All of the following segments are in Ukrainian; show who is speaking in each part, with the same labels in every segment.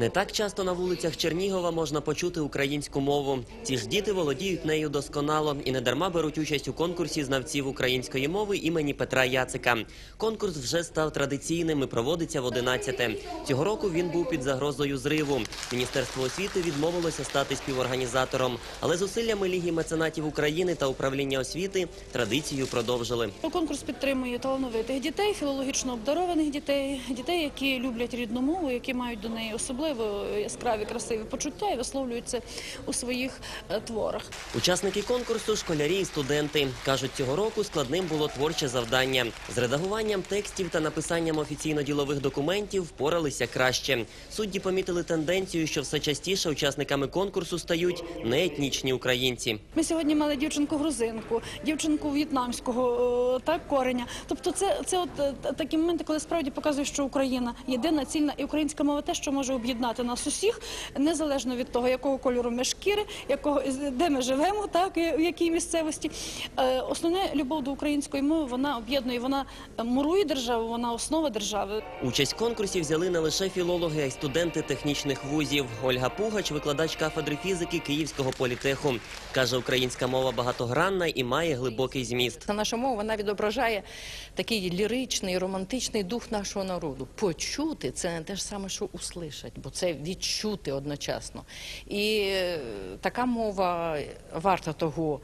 Speaker 1: Не так часто на вулицях Чернігова можна почути українську мову. Ці ж діти володіють нею досконало і недарма беруть участь у конкурсі знавців української мови імені Петра Яцика. Конкурс вже став традиційним і проводиться в 11-те. Цього року він був під загрозою зриву. Міністерство освіти відмовилося стати співорганізатором, але зусиллями Ліги меценатів України та управління освіти традицію продовжили.
Speaker 2: Конкурс підтримує талановитих дітей, філологічно обдарованих дітей, дітей, які люблять рідну мову, які мають до неї особливо яскраві красиві почуття і висловлюють це у своїх е, творах.
Speaker 1: Учасники конкурсу школярі і студенти кажуть, цього року складним було творче завдання. З редагуванням текстів та написанням офіційно-ділових документів впоралися краще. Судді помітили тенденцію, що все частіше учасниками конкурсу стають неетнічні українці.
Speaker 2: Ми сьогодні мали дівчинку грузинку, дівчинку в'єтнамського е, так кореня. Тобто, це, це от е, такі моменти, коли справді показує, що Україна єдина, цільна і українська мова те, що може об'єднати нас усіх, незалежно від того, якого кольору ми шкіри, якого де ми живемо, так і в якій місцевості. Е, Основне любов до української мови вона об'єднує, вона мурує державу, вона основа держави.
Speaker 1: Участь в конкурсі взяли не лише філологи, а й студенти технічних вузів. Ольга Пугач, викладач кафедри фізики Київського політеху, каже, українська мова багатогранна і має глибокий зміст.
Speaker 3: Наша мова вона відображає такий ліричний, романтичний дух нашого народу. Почути це не те ж саме, що услышать, бо це відчути одночасно. І е, така мова варта того.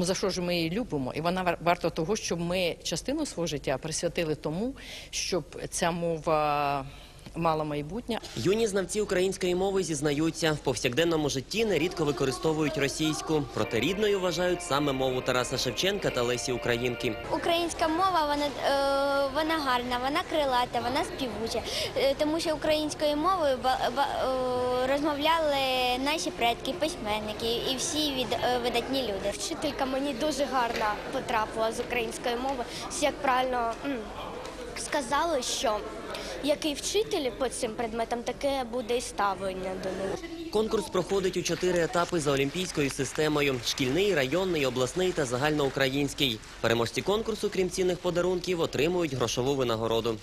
Speaker 3: За що ж ми її любимо, і вона вар- варта того, щоб ми частину свого життя присвятили тому, щоб ця мова мала майбутнє,
Speaker 1: Юні знавці української мови зізнаються, в повсякденному житті нерідко використовують російську. Проте рідною вважають саме мову Тараса Шевченка та Лесі Українки.
Speaker 4: Українська мова вона, е, вона гарна, вона крилата, вона співуча, Е, тому що українською мовою е, розмовляли наші предки, письменники і всі від, видатні люди.
Speaker 5: Вчителька мені дуже гарно потрапила з української мови. Як правильно сказали, що який вчитель по цим предметам, таке буде і ставлення до них.
Speaker 1: Конкурс проходить у чотири етапи за олімпійською системою: шкільний, районний, обласний та загальноукраїнський. Переможці конкурсу, крім цінних подарунків, отримують грошову винагороду.